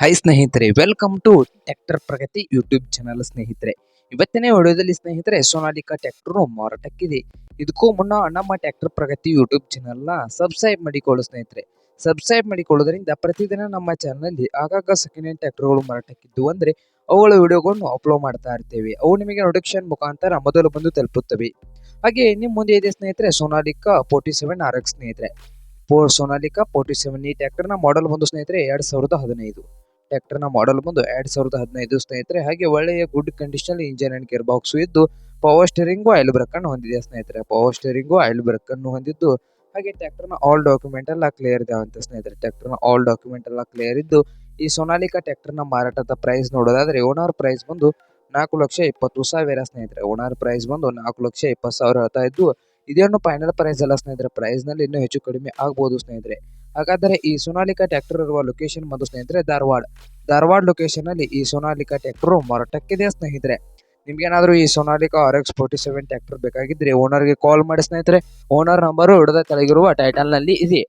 Hi ಸ್ನೇಹಿತರೆ welcome to tractor Pragati YouTube channel ಸ್ನೇಹಿತರೆ. ಇವತ್ತನೇ ವಿಡಿಯೋದಲ್ಲಿ ಸ್ನೇಹಿತರೆ ಸೋನಾಲಿಕಾ ಟ್ರ್ಯಾಕ್ಟರ್ ಮಾರಾಟಕ್ಕಿದೆ. ಇದಕ್ಕೂ ಮುನ್ನ ನಮ್ಮ ಟ್ರ್ಯಾಕ್ಟರ್ ಪ್ರಗತಿ ಯೂಟ್ಯೂಬ್ ಚಾನಲ್ನ ಸಬ್ಸ್ಕ್ರೈಬ್ ಮಾಡಿಕೊಳ್ಳು ಸ್ನೇಹಿತರೆ. ಸಬ್ಸ್ಕ್ರೈಬ್ ಮಾಡಿಕೊಳ್ಳೋದ್ರಿಂದ ಪ್ರತಿದಿನ ನಮ್ಮ ಚಾನಲ್ನಲ್ಲಿ ಆಗಾಗ ಸೆಕೆಂಡ್ ಹ್ಯಾಂಡ್ ಟ್ರ್ಯಾಕ್ಟರ್ಗಳು ಮಾರಾಟಕ್ಕಿದ್ದು ಅಂದರೆ, ಅವುಗಳ ವಿಡಿಯೋಗಳನ್ನು ಅಪ್ಲೋಡ್ ಮಾಡ್ತಾ ಇರ್ತೇವೆ. ಅವು ನಿಮಗೆ ನೋಟಿಫಿಕೇಶನ್ ಮುಖಾಂತರ ಮೊದಲು ಬಂದು ತಲುಪುತ್ತವೆ. ಹಾಗೆ ನಿಮ್ಮ ಮುಂದೆ ಇದೆ ಸ್ನೇಹಿತರೆ Sonalika forty seven R X ಸ್ನೇಹಿತರೆ. ಫೋರ್ ಸೋನಾಲಿಕಾ ಫೋರ್ಟಿ ಸೆವೆನ್ ಈ ಟ್ಯಾಕ್ಟರ್ನ ಮಾಡಲ್ ಬಂದು ಸ್ನೇಹಿತರೆ, ಎರಡು ಸಾವಿರದ ಹದಿನೈದು. ಟ್ರ್ಯಾಕ್ಟರ್ನ ಮಾಡಲ್ ಬಂದು ಎರಡ್ ಸಾವಿರದ ಹದಿನೈದು ಸ್ನೇಹಿತರೆ, ಹಾಗೆ ಒಳ್ಳೆಯ good condition engine and gear box ಇದ್ದು ಪವರ್ ಸ್ಟೇರಿಂಗ್ ಆಯಿಲ್ ಬ್ರೇಕ್ ಅನ್ನು ಹೊಂದಿದೆ ಸ್ನೇಹಿತರೆ. ಪವರ್ ಸ್ಟೇರಿಂಗ್ ಆಯಿಲ್ ಬ್ರೇಕ್ ಅನ್ನು ಹೊಂದಿದ್ದು, ಹಾಗೆ ಟ್ರ್ಯಾಕ್ಟರ್ನ ಆಲ್ ಡಾಕ್ಯುಮೆಂಟ್ ಎಲ್ಲ ಕ್ಲಿಯರ್ ಇದೆ ಅಂತ ಸ್ನೇಹಿತರೆ. ಟ್ರ್ಯಾಕ್ಟರ್ನ ಆಲ್ ಡಾಕ್ಯುಮೆಂಟ್ ಎಲ್ಲ ಕ್ಲಿಯರ್ ಇದ್ದು, ಈ ಸೋನಾಲಿಕಾ ನ ಮಾರಾಟದ ಪ್ರೈಸ್ ನೋಡೋದಾದ್ರೆ ಓನರ್ ಪ್ರೈಸ್ ಬಂದು ನಾಲ್ಕು ಲಕ್ಷ ಇಪ್ಪತ್ತು ಸಾವಿರ ಸ್ನೇಹಿತರೆ. ಓನರ್ ಪ್ರೈಸ್ ಬಂದು ನಾಲ್ಕು ಲಕ್ಷ ಇಪ್ಪತ್ತು ಸಾವಿರ ಹೇಳ್ತಾ ಇದ್ದು, ಇದೇನು ಫೈನಲ್ ಪ್ರೈಸ್ ಎಲ್ಲ ಸ್ನೇಹಿತರೆ. ಪ್ರೈಸ್ನಲ್ಲಿ ಇನ್ನೂ ಹೆಚ್ಚು ಕಡಿಮೆ ಆಗ್ಬೋದು ಸ್ನೇಹಿತರೆ. ಹಾಗಾದರೆ ಈ ಸೋನಾಲಿಕಾ ಟ್ರ್ಯಾಕ್ಟರ್ ಇರುವ ಲೊಕೇಶನ್ ಮತ್ತು ಸ್ನೇಹಿತರೆ ಧಾರವಾಡ. ಧಾರವಾಡ ಲೊಕೇಶನ್ ಅಲ್ಲಿ ಈ ಸೋನಾಲಿಕಾ ಟ್ರ್ಯಾಕ್ಟರ್ ಮಾರಾಟಕ್ಕಿದೆ ಸ್ನೇಹಿತರೆ? ನಿಮ್ಗೇನಾದ್ರೂ ಈ Sonalika R X forty seven tractor ಬೇಕಾಗಿದ್ರೆ ಓನರ್ಗೆ ಕಾಲ್ ಮಾಡಿ ಸ್ನೇಹಿತರೆ. ಓನರ್ ನಂಬರು ಹಿಡಿದ ಕೆಳಗಿರುವ ಟೈಟಲ್ನಲ್ಲಿ ಇದೆ.